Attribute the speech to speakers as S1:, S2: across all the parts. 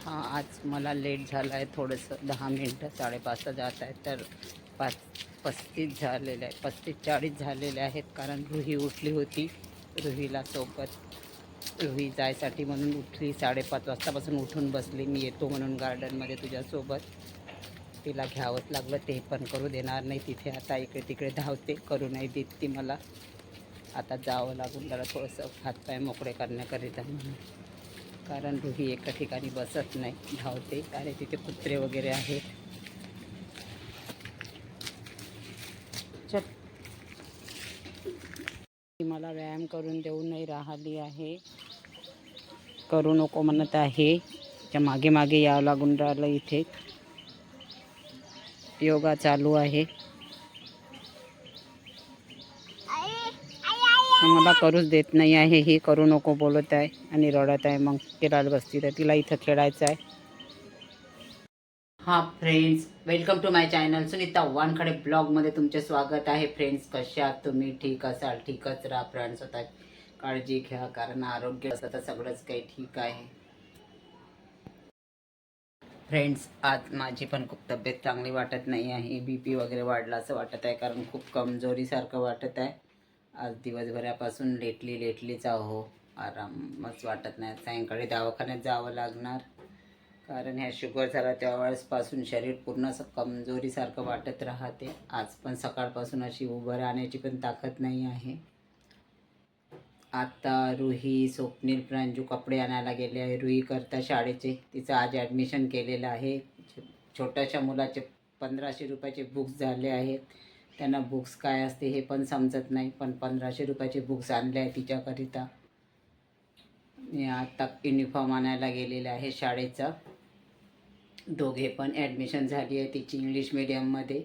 S1: हां आज मला लेट झाला आहे थोडंसं. दहा मिनटं साडेपाचला जात आहे. तर पाच पस्तीस झालेले आहे. पस्तीस चाळीस झालेले आहेत कारण रुही उठली होती. रुहीला सोबत रुही जायसाठी म्हणून उठली. साडेपाच वाजतापासून उठून बसली. मी येतो म्हणून गार्डनमध्ये तुझ्यासोबत. तिला घ्यावंच लागलं. ते पण करू देणार नाही. तिथे आता इकडे तिकडे धावते. करू नाही देत ती मला. आता जावं लागून जरा थोडंसं हातपाय मोकळे करण्याकरिता म्हणून. कारण रुही एका ठिकाणी बसत नाही धावते. आणि तिथे कुत्रे वगैरे आहेत. चल. ती मला व्यायाम करून देऊ नाही राहिली आहे. करू नको म्हणत आहे. त्या मागे मागे यावं लागून राहिलं इथे. योगा चालू आहे. मला करूच देत नाही आहे हे करू नको बोलत आहे आणि रडत आहे. मग खेळायला बसती तर तिला इथं खेळायचं आहे. हां friends welcome to my channel Sunita Wankhede ब्लॉगमध्ये तुमचे स्वागत आहे. फ्रेंड्स कशा आहात तुम्ही? ठीक असाल? ठीकच राहा फ्रेंड्स स्वतः काळजी घ्या कारण आरोग्य असं तर सगळंच काही ठीक आहे. फ्रेंड्स आज माझी पण खूप तब्येत चांगली वाटत नाही आहे. बी पी वगैरे वाढला असं वाटत आहे कारण खूप कमजोरीसारखं वाटत आहे. आज दिवसभरापासून लेटली लेटलीच आहो. आरामच वाटत नाही. सायंकाळी दवाखान्यात जावं लागणार. कारण ह्या शुगर झाला त्यावेळेसपासून शरीर पूर्ण असं कमजोरीसारखं वाटत राहते. आज पण सकाळपासून अशी उभं राहण्याची पण ताकद नाही आहे. आत्ता रुही स्वप्नील प्रांजू कपडे आणायला गेले आहे. रुही करता शाळेचे. तिचं आज ॲडमिशन केलेलं आहे. छोट्याशा मुलाचे पंधराशे रुपयाचे बुक्स झाले आहेत. त्यांना बुक्स काय असते हे पण समजत नाही. पण पंधराशे रुपयाचे बुक्स आणले आहे तिच्याकरिता. मी युनिफॉर्म आणायला गेलेले आहे शाळेचा. दोघे पण ॲडमिशन झाली आहे तिची इंग्लिश मिडियममध्ये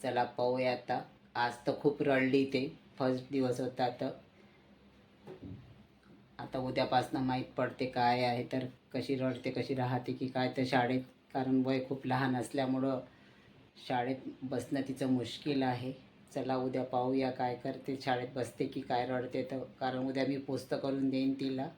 S1: चला पाहूया आता. आज तर खूप रडली ते. फर्स्ट दिवस होता तर. आता उद्यापासनं माहीत पडते काय आहे तर कशी रडते कशी राहते की काय तर शाळेत. कारण वय खूप लहान असल्यामुळं शाळेत बसणं तिचं मुश्किल आहे. चला उद्या पाहूया काय करते शाळेत बसते की काय रडते तर कारण उद्या मी पोस्त करून देईन तिला.